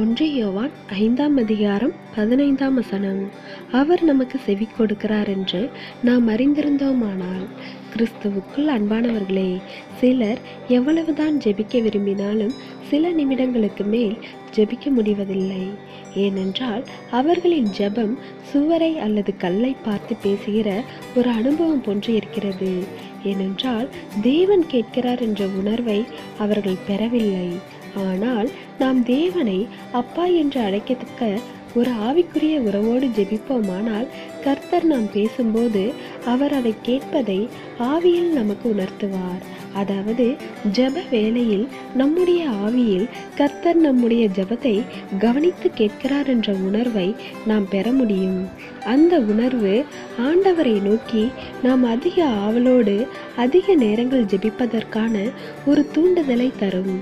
ஒன்று யோவான் ஐந்தாம் அதிகாரம் பதினைந்தாம் வசனம். அவர் நமக்கு செவி கொடுக்கிறார் என்று நாம் அறிந்திருந்தோமானால் கிறிஸ்துவுக்குள் அன்பானவர்களே சிலர் எவ்வளவுதான் ஜெபிக்க விரும்பினாலும் சில நிமிடங்களுக்கு மேல் ஜெபிக்க முடிவதில்லை. ஏனென்றால் அவர்களின் ஜெபம் சுவரை அல்லது கல்லை பார்த்து பேசுகிற ஒரு அனுபவம் போன்று இருக்கிறது. ஏனென்றால் தேவன் கேட்கிறார் என்ற உணர்வை அவர்கள் பெறவில்லை. ஆனால் நாம் தேவனை அப்பா என்று அழைக்கத்தக்க ஒரு ஆவிக்குரிய உறவோடு ஜெபிப்போமானால் கர்த்தர் நாம் பேசும்போது அவர் அதை கேட்பதை ஆவியில் நமக்கு உணர்த்துவார். அதாவது ஜெப வேளையில் நம்முடைய ஆவியில் கர்த்தர் நம்முடைய ஜெபத்தை கவனித்து கேட்கிறார் என்ற உணர்வை நாம் பெற முடியும். அந்த உணர்வு ஆண்டவரை நோக்கி நாம் அதிக ஆவலோடு அதிக நேரங்கள் ஜெபிப்பதற்கான ஒரு தூண்டுதலை தரும்.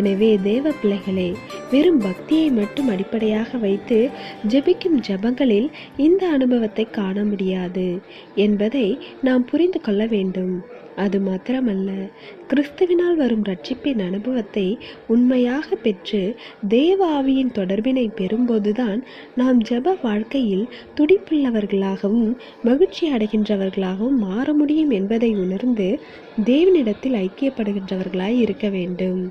எனவே தேவ பிள்ளைகளே வெறும் பக்தியை மட்டும் அடிப்படையாக வைத்து ஜெபிக்கும் ஜெபங்களில் இந்த அனுபவத்தை காண முடியாது என்பதை நாம் புரிந்து கொள்ள வேண்டும். அது மாத்திரமல்ல கிறிஸ்துவினால் வரும் ரட்சிப்பின் அனுபவத்தை உண்மையாக பெற்று தேவ ஆவியின் தொடர்பினை பெறும்போதுதான் நாம் ஜெப வாழ்க்கையில் துடிப்புள்ளவர்களாகவும் மகிழ்ச்சி அடைகின்றவர்களாகவும் மாற முடியும் என்பதை உணர்ந்து தேவனிடத்தில் ஐக்கியப்படுகின்றவர்களாய் இருக்க வேண்டும்.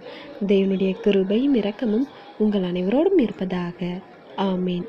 தேவனுடைய கிருபையும் இரக்கமும் உங்கள் அனைவரோடும் இருப்பதாக. ஆமீன்.